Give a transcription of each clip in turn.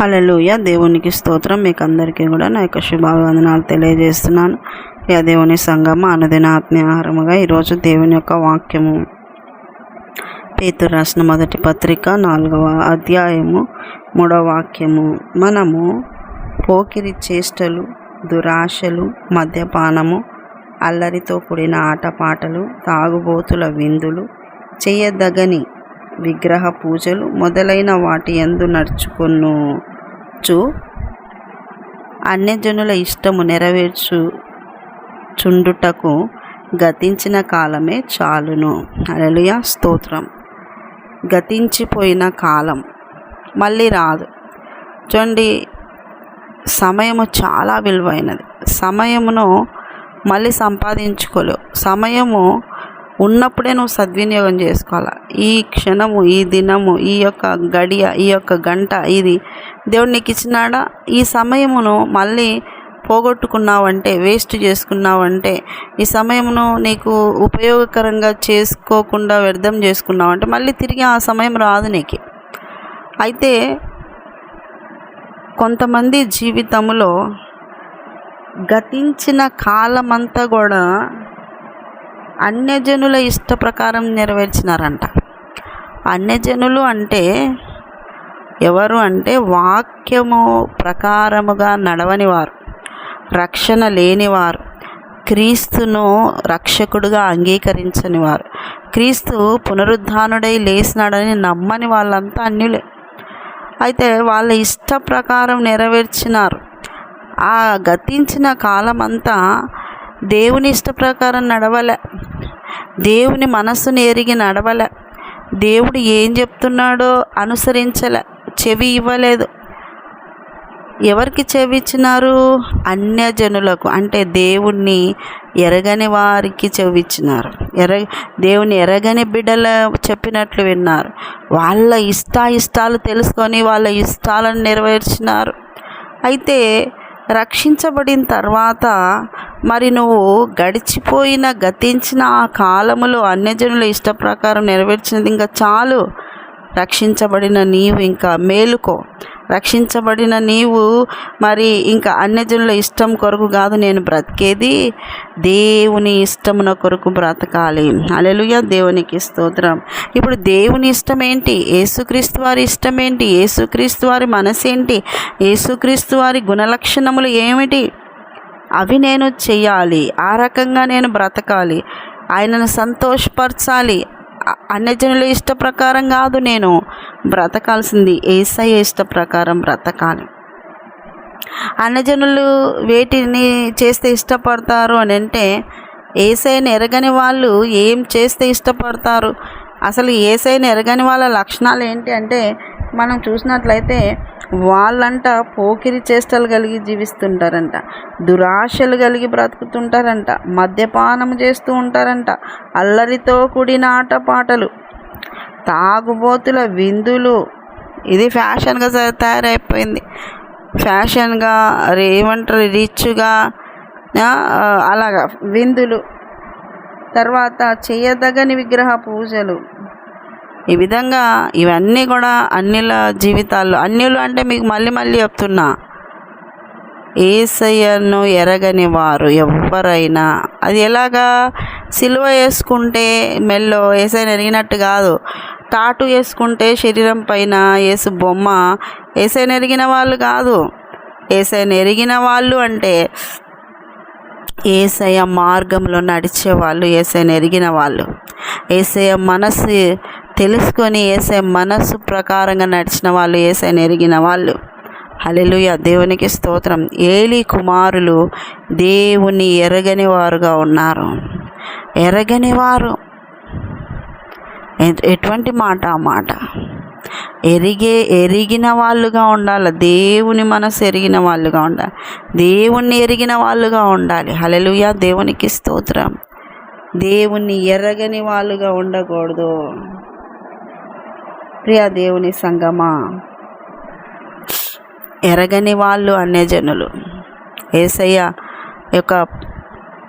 హల్లెలూయ. దేవునికి స్తోత్రం. మీకు అందరికీ కూడా నా యొక్క శుభాభివందనాలు తెలియజేస్తున్నాను. యా దేవుని సంగమ అనుదిన ఆత్మీయహారముగా ఈరోజు దేవుని యొక్క వాక్యము. పేతురు రాసిన మొదటి పత్రిక నాలుగవ అధ్యాయము మూడవ వాక్యము. మనము పోకిరి చేష్టలు దురాశలు మద్యపానము అల్లరితో కూడిన ఆటపాటలు తాగుబోతుల విందులు చేయదగని విగ్రహ పూజలు మొదలైన వాటి ఎందు నడుచుకొనుచు అన్యజనుల ఇష్టము నెరవేర్చు చుండుటకు గతించిన కాలమే చాలును. అలలుయ స్తోత్రం. గతించిపోయిన కాలం మళ్ళీ రాదు. చూడండి సమయము చాలా విలువైనది. సమయమును మళ్ళీ సంపాదించుకోలేవు. సమయము ఉన్నప్పుడే నువ్వు సద్వినియోగం చేసుకోవాలి. ఈ క్షణము ఈ దినము ఈ యొక్క గడియ ఈ యొక్క గంట ఇది దేవుడు నీకు ఇచ్చినాడా? ఈ సమయమును మళ్ళీ పోగొట్టుకున్నావంటే వేస్ట్ చేసుకున్నావంటే ఈ సమయమును నీకు ఉపయోగకరంగా చేసుకోకుండా వ్యర్థం చేసుకున్నావంటే మళ్ళీ తిరిగి ఆ సమయం రాదు నీకు. అయితే కొంతమంది జీవితంలో గతించిన కాలమంతా కూడా అన్యజనుల ఇష్ట ప్రకారం నెరవేర్చినారంట. అన్యజనులు అంటే ఎవరు అంటే వాక్యము ప్రకారముగా నడవని వారు రక్షణ లేనివారు క్రీస్తును రక్షకుడుగా అంగీకరించని వారు క్రీస్తు పునరుద్ధానుడై లేచినాడని నమ్మని వాళ్ళంతా అన్యులే. అయితే వాళ్ళ ఇష్ట ప్రకారం నెరవేర్చినారు. ఆ గతించిన కాలమంతా దేవుని ఇష్ట ప్రకారం నడవలే. దేవుని మనస్సును ఎరిగి నడవలే. దేవుడు ఏం చెప్తున్నాడో అనుసరించలే. చెవి ఇవ్వలేదు. ఎవరికి చెవి ఇచ్చినారు? అన్యజనులకు. అంటే దేవుణ్ణి ఎరగని వారికి చెవి ఇచ్చినారు. ఎర దేవుని ఎరగని బిడ్డల చెప్పినట్లు విన్నారు. వాళ్ళ ఇష్టాయిష్టాలు తెలుసుకొని వాళ్ళ ఇష్టాలను నెరవేర్చినారు. అయితే రక్షించబడిన తర్వాత మరి నువ్వు గడిచిపోయిన గతించిన ఆ కాలములో అన్యజనుల ఇష్ట ప్రకారం నెరవేర్చినది ఇంకా చాలు. రక్షించబడిన నీవు ఇంకా మేలుకో. రక్షించబడిన నీవు మరి ఇంకా అన్యజనుల ఇష్టం కొరకు కాదు నేను బ్రతికేది దేవుని ఇష్టమున కొరకు బ్రతకాలి. అలెలుయ దేవునికి స్తోత్రం. ఇప్పుడు దేవుని ఇష్టం ఏంటి యేసుక్రీస్తు వారి ఇష్టం ఏంటి యేసుక్రీస్తు వారి మనసేంటి? యేసుక్రీస్తు వారి గుణలక్షణములు ఏమిటి? అవి నేను చేయాలి ఆ రకంగా నేను బ్రతకాలి. ఆయనను సంతోషపరచాలి. అన్యజనుల ఇష్ట ప్రకారం కాదు నేను. బ్రతకాల్సింది ఏసయ్య ఇష్ట ప్రకారం బ్రతకాలి. అన్నజనులు వేటిని చేస్తే ఇష్టపడతారు అని అంటే ఏసైని ఎరగని వాళ్ళు ఏం చేస్తే ఇష్టపడతారు? అసలు ఏసైని ఎరగని వాళ్ళ లక్షణాలు ఏంటి అంటే మనం చూసినట్లయితే వాళ్ళంట పోకిరి చేష్టలు కలిగి జీవిస్తుంటారంట. దురాశలు కలిగి బ్రతుకుతుంటారంట. మద్యపానం చేస్తూ ఉంటారంట. అల్లరితో కూడిన ఆటపాటలు. తాగుబోతుల విందులు. ఇది ఫ్యాషన్గా తయారైపోయింది. ఫ్యాషన్గా ఏమంటారు? రిచ్గా అలాగా. విందులు. తర్వాత చేయదగని విగ్రహ పూజలు. ఈ విధంగా ఇవన్నీ కూడా అన్యుల జీవితాల్లో అన్యులు అంటే మీకు మళ్ళీ మళ్ళీ చెప్తున్నా. ఏసయ్యను ఎరగని వారు ఎవరైనా అది ఎలాగా? సిలువ వేసుకుంటే మెల్లో ఏసైని ఎరిగినట్టు కాదు. టాటు వేసుకుంటే శరీరం పైన ఏసు బొమ్మ. ఏసైని ఎరిగిన వాళ్ళు కాదు. ఏసైని ఎరిగిన వాళ్ళు అంటే ఏసయ్య మార్గంలో నడిచే వాళ్ళు ఏసైని ఎరిగిన వాళ్ళు. ఏసయ్య మనసు తెలుసుకొని వేసే మనస్సు ప్రకారంగా నడిచిన వాళ్ళు వేసే నెరిగిన వాళ్ళు. హలెలుయ దేవునికి స్తోత్రం. ఏలి కుమారులు దేవుని ఎరగని వారుగా ఉన్నారు. ఎరగని వారు. ఎటువంటి మాట ఆ మాట? ఎరిగే ఎరిగిన వాళ్ళుగా ఉండాలి. దేవుని మనసు ఎరిగిన వాళ్ళుగా ఉండాలి. దేవుణ్ణి ఎరిగిన వాళ్ళుగా ఉండాలి. హలెలుయ దేవునికి స్తోత్రం. దేవుణ్ణి ఎరగని వాళ్ళుగా ఉండకూడదు. ప్రియా దేవుని సంగమా. ఎరగని వాళ్ళు అన్యజనులు. ఏసయ్య యొక్క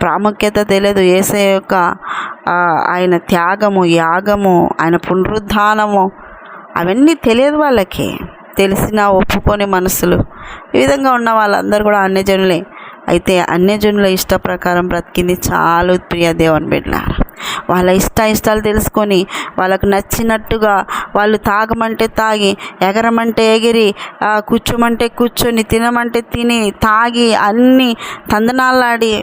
ప్రాముఖ్యత తెలియదు. ఏసయ్య యొక్క ఆయన త్యాగము యాగము ఆయన పునరుద్ధానము అవన్నీ తెలియదు వాళ్ళకి. తెలిసిన ఒప్పుకొని మనసులు. ఈ విధంగా ఉన్న వాళ్ళందరూ కూడా అన్యజనులే. అయితే అన్యజనుల ఇష్ట ప్రకారం బ్రతికింది చాలు ప్రియ దేవుని బిడ్డలారా వాళ్ళ ఇష్ట ఇష్టాలు తెలుసుకొని వాళ్ళకు నచ్చినట్టుగా వాళ్ళు తాగమంటే తాగి ఎగరమంటే ఎగిరి కూర్చోమంటే కూర్చొని తినమంటే తిని తాగి అన్నీ తందనాలాడి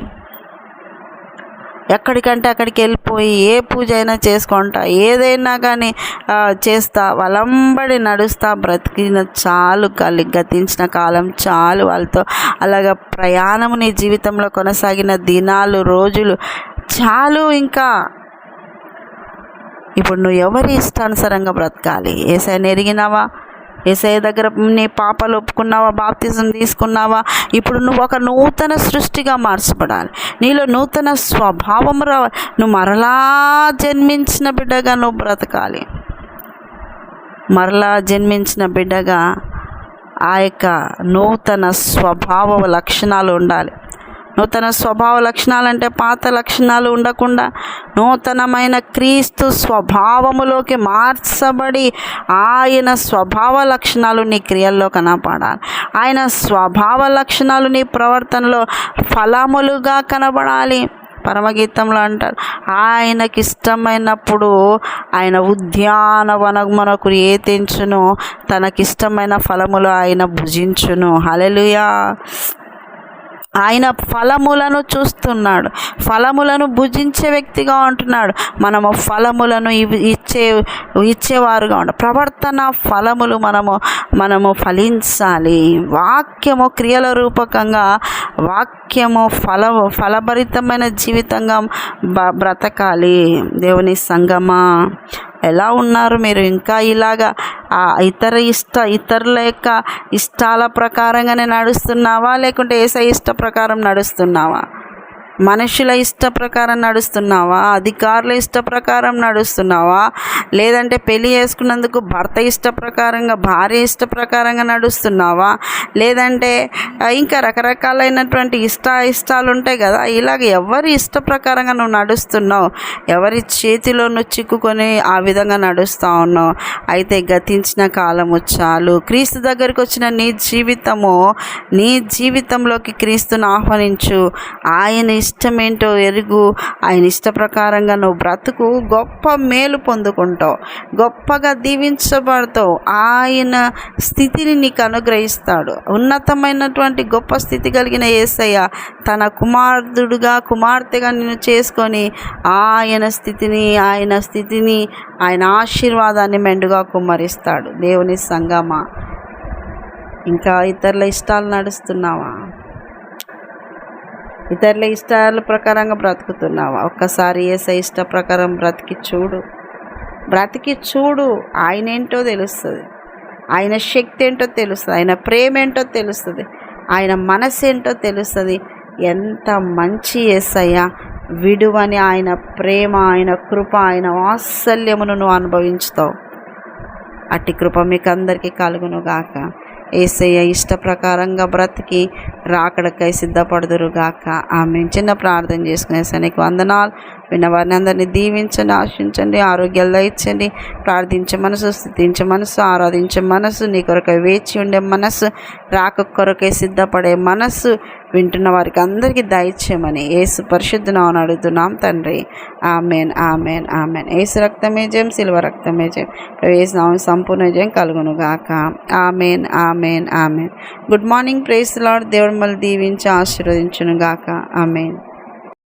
ఎక్కడికంటే అక్కడికి వెళ్ళిపోయి ఏ పూజ అయినా చేసుకుంటా. ఏదైనా కానీ చేస్తా. వలంబడి నడుస్తా. బ్రతికిన చాలు కాలి గతించిన కాలం చాలు వాళ్ళతో. అలాగ ప్రయాణము నీ జీవితంలో కొనసాగిన దినాలు రోజులు చాలు ఇంకా. ఇప్పుడు నువ్వు ఎవరి ఇష్టానుసారంగా బ్రతకాలి? ఏసైనా ఎరిగినావా? ఏసఐ దగ్గర నీ పాపాలు ఒప్పుకున్నావా? బాప్తిజం తీసుకున్నావా? ఇప్పుడు నువ్వు ఒక నూతన సృష్టిగా మార్చబడాలి. నీలో నూతన స్వభావం రావాలి నువ్వు మరలా జన్మించిన బిడ్డగా నువ్వు బ్రతకాలి. మరలా జన్మించిన బిడ్డగా ఆ యొక్క నూతన స్వభావ లక్షణాలు ఉండాలి. నూతన స్వభావ లక్షణాలంటే పాత లక్షణాలు ఉండకుండా నూతనమైన క్రీస్తు స్వభావములోకి మార్చబడి ఆయన స్వభావ లక్షణాలు నీ క్రియల్లో కనపడాలి. ఆయన స్వభావ లక్షణాలు నీ ప్రవర్తనలో ఫలములుగా కనబడాలి పరమగీతంలో అంటారు ఆయనకి ఇష్టమైనప్పుడు ఆయన ఉద్యానవనమునకు ఏ తెంచును తనకిష్టమైన ఫలములు ఆయన భుజించును. హలెలుయా ఆయన ఫలములను చూస్తున్నాడు. ఫలములను భుజించే వ్యక్తిగా ఉంటున్నాడు. మనము ఫలములను ఇచ్చే ఇచ్చేవారుగా ఉండ ప్రవర్తన ఫలములు మనము మనము ఫలించాలి. వాక్యము క్రియల రూపకంగా వాక్యము ఫల ఫలభరితమైన జీవితంగా బ్రతకాలి. దేవుని సంగమా. ఎలా ఉన్నారు మీరు? ఇంకా ఇలాగా ఆ ఇతర ఇష్ట ఇతరుల యొక్క ఇష్టాల ప్రకారంగానే నడుస్తున్నావా? లేకుంటే ఏసై ఇష్ట ప్రకారం నడుస్తున్నావా? మనుషుల ఇష్ట ప్రకారం నడుస్తున్నావా? అధికారుల ఇష్ట ప్రకారం నడుస్తున్నావా? లేదంటే పెళ్ళి చేసుకున్నందుకు భర్త ఇష్ట ప్రకారంగా భార్య ఇష్ట ప్రకారంగా నడుస్తున్నావా? లేదంటే ఇంకా రకరకాలైనటువంటి ఇష్ట ఇష్టాలు ఉంటాయి కదా? ఇలాగ ఎవరి ఇష్ట ప్రకారంగా నువ్వు నడుస్తున్నావు? ఎవరి చేతిలో నువ్వు చిక్కుకొని ఆ విధంగా నడుస్తూ ఉన్నావు? అయితే గతించిన కాలము చాలు. క్రీస్తు దగ్గరికి వచ్చిన నీ జీవితము నీ జీవితంలోకి క్రీస్తును ఆహ్వానించు. ఆయన ఇష్టమేంటో ఎరుగు. ఆయన ఇష్ట ప్రకారంగా నువ్వు బ్రతుకు గొప్ప మేలు పొందుకుంటావు. గొప్పగా దీవించబడతావు. ఆయన స్థితిని నీకు అనుగ్రహిస్తాడు. ఉన్నతమైనటువంటి గొప్ప స్థితి కలిగిన ఏసయ్య తన కుమారుడుగా కుమార్తెగా నిన్ను చేసుకొని ఆయన స్థితిని ఆయన స్థితిని ఆయన ఆశీర్వాదాన్ని మెండుగా కుమ్మరిస్తాడు. దేవుని సంగమా. ఇంకా ఇతరుల ఇష్టాలు నడుస్తున్నావా? ఇతరుల ఇష్టాల ప్రకారంగా బ్రతుకుతున్నావా? ఒక్కసారి ఏసై ఇష్ట ప్రకారం బ్రతికి చూడు. బ్రతికి చూడు. ఆయన ఏంటో తెలుస్తుంది. ఆయన శక్తి ఏంటో తెలుస్తుంది. ఆయన ప్రేమ ఏంటో తెలుస్తుంది. ఆయన మనసు ఏంటో తెలుస్తుంది. ఎంత మంచి ఏసయ్య. విడువని ఆయన ప్రేమ ఆయన కృప ఆయన వాత్సల్యమును నువ్వు అనుభవించుతావు. అట్టి కృప మీకు అందరికీ కలుగును గాక ఏసయ్య ఇష్ట ప్రకారంగా బ్రతికి రాకడకై సిద్ధపడదురుగాక. ఆమె చిన్న ప్రార్థన చేసుకునే వందనాలు. విన్న వారిని అందరినీ దీవించండి ఆశించండి ఆరోగ్యాలు దయచండి ప్రార్థించే మనసు స్థితించే మనసు ఆరాధించే మనసు నీ కొరకై వేచి ఉండే మనసు రాక కొరకై సిద్ధపడే మనసు వింటున్న వారికి అందరికీ దయచేయమని ఏసు పరిశుద్ధనామని అడుగుతున్నాం తండ్రి. Amen amen amen. ఏసు రక్తమే జయం శిల్వ రక్తమే జయం. ఏసు నామం సంపూర్ణ జయం కలుగును గాక amen amen amen. Good morning praise Lord దేవుడు మళ్ళీ దీవించి ఆశీర్వదించునుగాక. ఆమెన్.